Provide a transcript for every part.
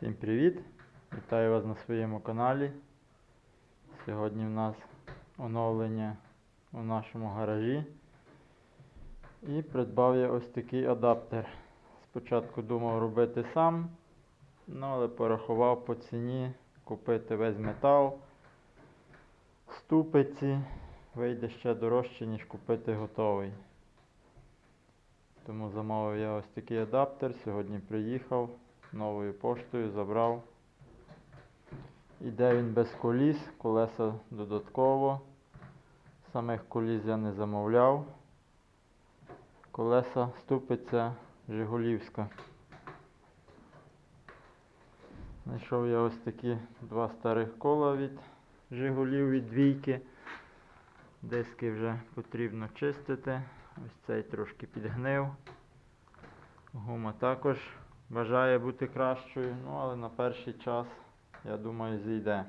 Всім привіт! Вітаю вас на своєму каналі. Сьогодні в нас оновлення у нашому гаражі. І придбав я ось такий адаптер. Спочатку думав робити сам, ну, але порахував по ціні купити весь метал, ступиці, вийде ще дорожче, ніж купити готовий. Тому замовив я ось такий адаптер. Сьогодні приїхав новою поштою, забрав. Іде він без коліс, колеса додатково. Самих коліс я не замовляв. Колеса ступиця Жигулівська. Знайшов я ось такі два старих кола від Жигулів від двійки. Диски вже потрібно чистити. Ось цей трошки підгнив. Гума також бажає бути кращою, ну але на перший час, я думаю, зійде.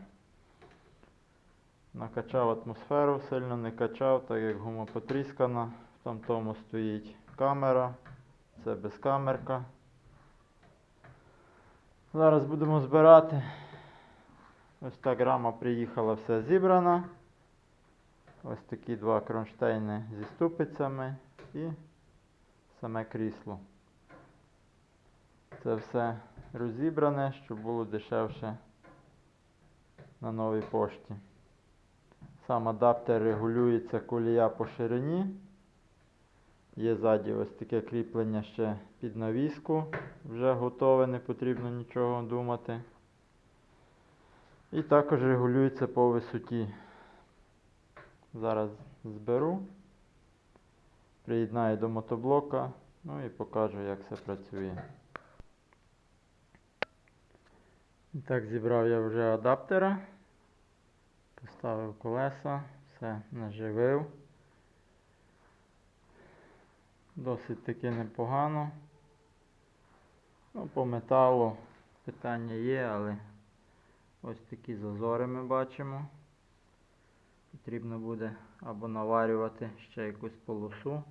Накачав атмосферу, сильно не качав, так як гума потріскана. В тому стоїть камера, це безкамерка. Зараз будемо збирати. Ось так рама приїхала все зібрана. Ось такі два кронштейни зі ступицями і саме крісло. Це все розібране, щоб було дешевше на новій пошті. Сам адаптер регулюється колія по ширині. Є ззаді ось таке кріплення ще під навіску. Вже готове, не потрібно нічого думати. І також регулюється по висоті. Зараз зберу, приєднаю до мотоблока, ну і покажу, як все працює. Так, зібрав я вже адаптера, поставив колеса, все наживив. Досить таки непогано. Ну, по металу питання є, але ось такі зазори ми бачимо. Потрібно буде або наварювати ще якусь полосу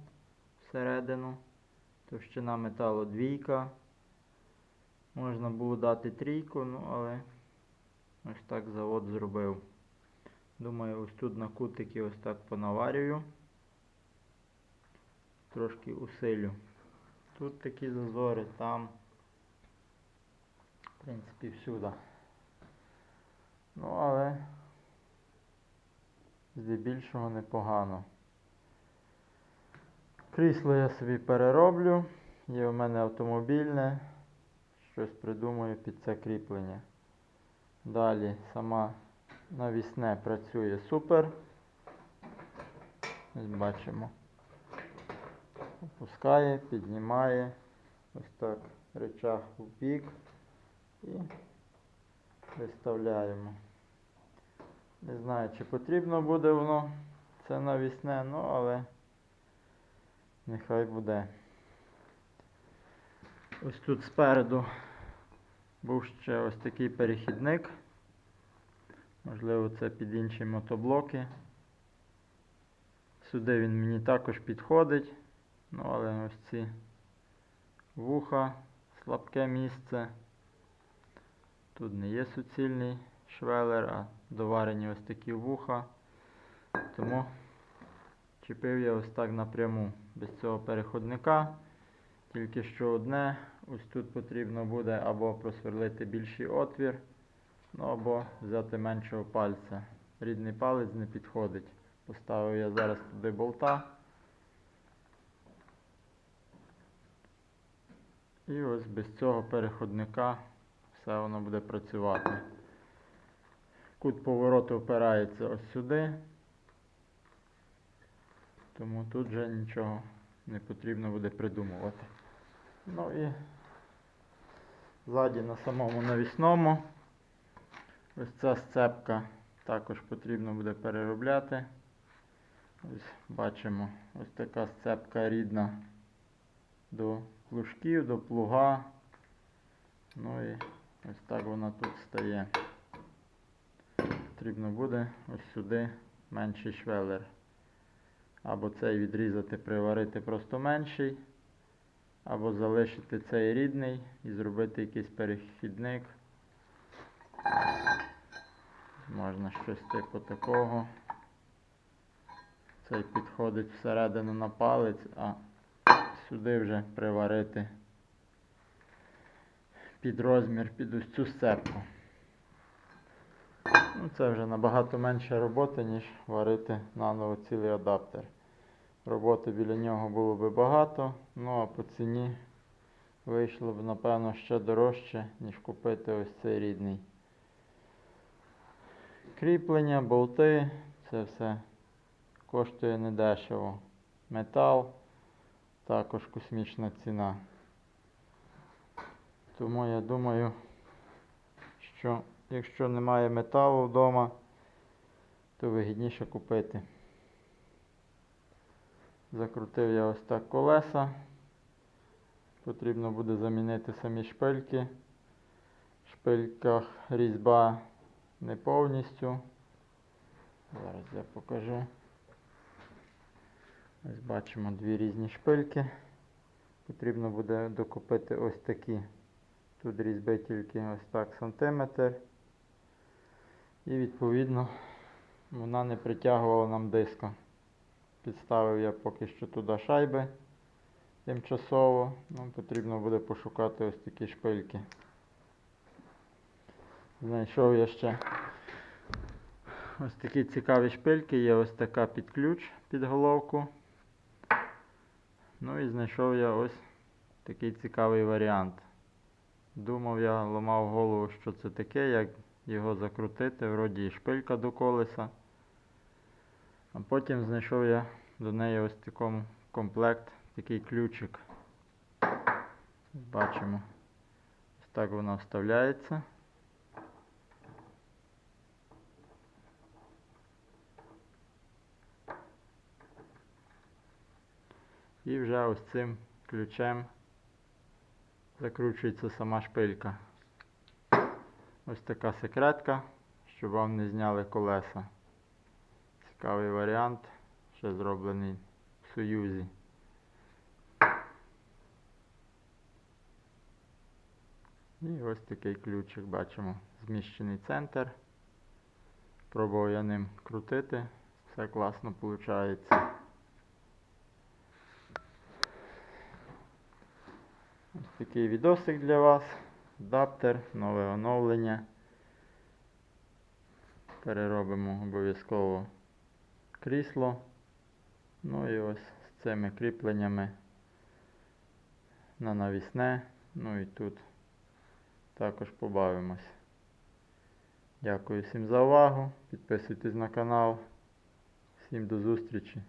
всередину. Товщина металу двійка. Можна було дати трійку, ну але ось так завод зробив. Думаю, ось тут на кутики ось так понаварюю. Трошки усилю. Тут такі зазори, там, в принципі, всюди. Ну, але здебільшого непогано. Крісло я собі перероблю. Є у мене автомобільне. Щось придумаю під це кріплення. Далі сама навісне працює супер. Ось бачимо. Опускає, піднімає. Ось так речах в бік і виставляємо. Не знаю, чи потрібно буде воно це навісне, ну але нехай буде. Ось тут спереду був ще ось такий перехідник. Можливо, це під інші мотоблоки. Сюди він мені також підходить. Ну, але ось ці вуха, слабке місце. Тут не є суцільний швелер, а доварені ось такі вуха. Тому чіпив я ось так напряму, без цього переходника. Тільки що одне, ось тут потрібно буде або просверлити більший отвір, ну або взяти меншого пальця. Рідний палець не підходить. Поставив я зараз туди болта. І ось без цього переходника все воно буде працювати. Кут повороту опирається ось сюди. Тому тут вже нічого не потрібно буде придумувати. Ну і ззаді на самому навісному ось ця сцепка також потрібно буде переробляти. Ось бачимо ось така сцепка рідна до плужків, до плуга. Ну і ось так вона тут стає. Потрібно буде ось сюди менший швелер. Або цей відрізати, приварити просто менший, або залишити цей рідний і зробити якийсь перехідник Можна щось типу такого. Цей підходить всередину на палець, а сюди вже приварити під розмір, під ось цю сцепку. Ну, це вже набагато менше роботи, ніж варити наново цілий адаптер. Роботи біля нього було би багато, ну а по ціні вийшло б, напевно, ще дорожче, ніж купити ось цей рідний. Кріплення, болти, це все коштує недешево. Метал, також космічна ціна. Тому я думаю, що якщо немає металу вдома, то вигідніше купити. Закрутив я ось так колеса. Потрібно буде замінити самі шпильки. В шпильках різьба не повністю. Зараз я покажу. Ось бачимо дві різні шпильки. Потрібно буде докупити ось такі. Тут різьби тільки ось так сантиметр. І відповідно вона не притягувала нам диска. Підставив я поки що туди шайби тимчасово. Ну, потрібно буде пошукати ось такі шпильки. Знайшов я ще ось такі цікаві шпильки, є ось така під ключ під головку. Ну і знайшов я ось такий цікавий варіант. Думав я, ламав голову, що це таке, як його закрутити, вроді і шпилька до колеса. А потім знайшов я до неї ось такому комплект, такий ключик. Бачимо. Ось так вона вставляється. І вже ось цим ключем закручується сама шпилька. Ось така секретка, щоб вам не зняли колеса. Цікавий варіант, ще зроблений в Союзі. І ось такий ключик бачимо. Зміщений центр. Пробував я ним крутити. Все класно виходить. Ось такий відосик для вас. Адаптер, нове оновлення. Переробимо обов'язково крісло. Ну і ось з цими кріпленнями на навісне. Ну і тут також побавимось. Дякую всім за увагу. Підписуйтесь на канал. Всім до зустрічі.